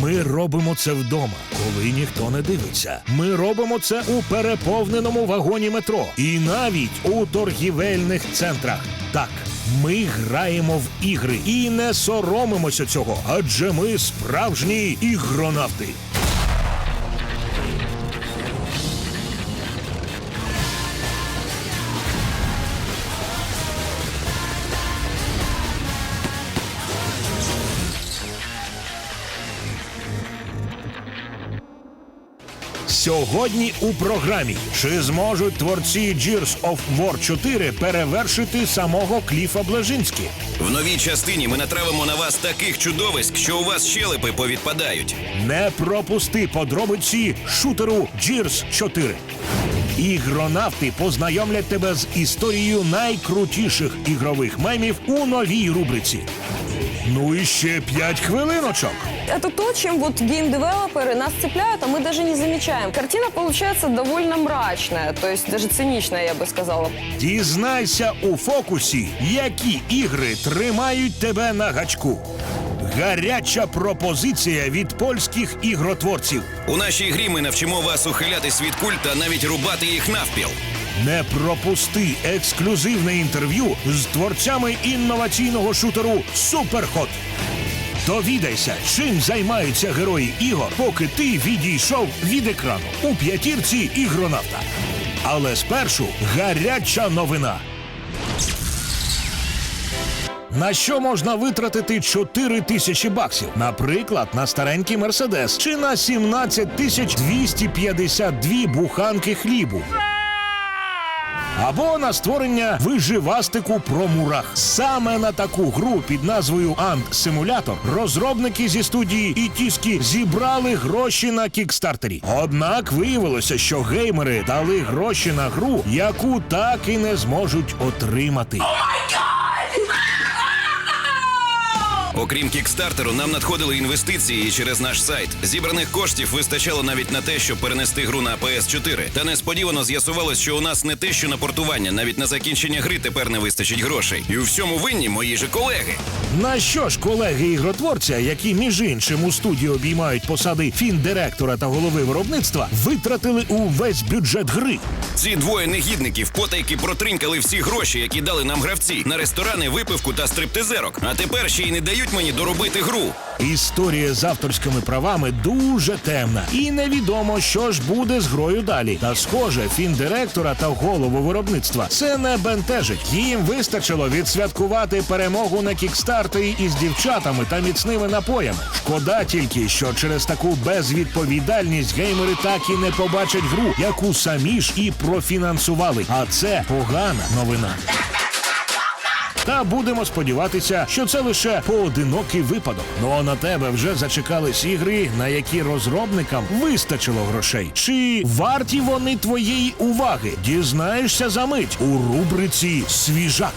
Ми робимо це вдома, коли ніхто не дивиться. Ми робимо це у переповненому вагоні метро і навіть у торгівельних центрах. Так, ми граємо в ігри і не соромимося цього, адже ми справжні ігронавти. Сьогодні у програмі чи зможуть творці Gears of War 4 перевершити самого Кліфа Блажинські? В новій частині ми натравимо на вас таких чудовиськ, що у вас щелепи повідпадають. Не пропусти подробиці шутеру Gears 4. Ігронавти познайомлять тебе з історією найкрутіших ігрових мемів у новій рубриці. Ну і ще п'ять хвилиночок. Это то, чем вот гейм-девелоперы нас цепляют, а мы даже не замечаем. Картина получается довольно мрачная, то есть даже циничная, я бы сказала. Дізнайся у фокусі, які ігри тримають тебе на гачку. Гаряча пропозиція від польських ігротворців. У нашій грі ми навчимо вас ухилятись від куль та навіть рубати їх навпіл. Не пропусти ексклюзивне інтерв'ю з творцями інноваційного шутеру Суперхот. Довідайся, чим займаються герої ігор, поки ти відійшов від екрану у п'ятірці ігронавта. Але спершу гаряча новина. На що можна витратити 4 тисячі баксів? Наприклад, на старенький мерседес чи на 17 тисяч 252 буханки хлібу. Або на створення виживастику про мурах. Саме на таку гру під назвою Simulator розробники зі студії Ітіскі зібрали гроші на кікстартері. Однак виявилося, що геймери дали гроші на гру, яку так і не зможуть отримати. Окрім кікстартеру, нам надходили інвестиції і через наш сайт. Зібраних коштів вистачало навіть на те, щоб перенести гру на ps 4 Та несподівано з'ясувалось, що у нас не те, що на портування, навіть на закінчення гри тепер не вистачить грошей. І у всьому винні мої же колеги. На що ж колеги ігротворця, які між іншим у студії обіймають посади фіндиректора та голови виробництва, витратили увесь бюджет гри. Ці двоє негідників потайки протринькали всі гроші, які дали нам гравці на ресторани, випивку та стриптизерок. А тепер ще й не дають мені доробити гру. Історія з авторськими правами дуже темна, і невідомо, що ж буде з грою далі. Та схоже, фіндиректора та голову виробництва це не бентежить. Їм вистачило відсвяткувати перемогу на кікстартері із дівчатами та міцними напоями. Шкода тільки, що через таку безвідповідальність геймери так і не побачать гру, яку самі ж і профінансували. А це погана новина. Та будемо сподіватися, що це лише поодинокий випадок. Ну а на тебе вже зачекались ігри, на які розробникам вистачило грошей. Чи варті вони твоєї уваги? Дізнаєшся за мить у рубриці Свіжак.